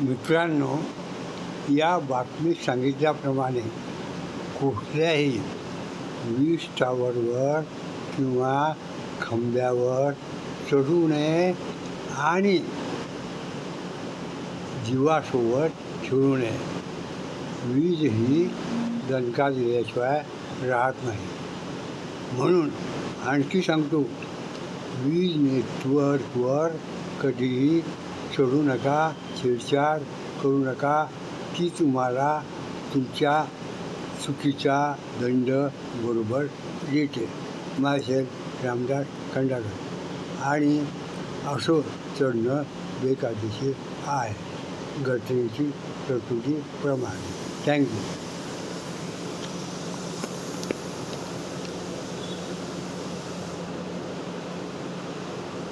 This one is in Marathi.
मित्रांनो या बातमीत सांगितल्याप्रमाणे कुठल्याही वीज टावरवर किंवा खांब्यावर चढू नये आणि जीवासोबत खेळू नये. वीज ही दणका दिल्याशिवाय राहत नाही. म्हणून आणखी सांगतो वीज नेटवर्कवर कधीही चढू नका छेडछाड करू नका. की तुम्हाला तुमच्या चुकीचा दंड बरोबर देते. माझे रामदास खंडागर आणि असो चढणं बेकायदेशीर आहे. घटनेची तरतुदीप्रमाणे थँक्यू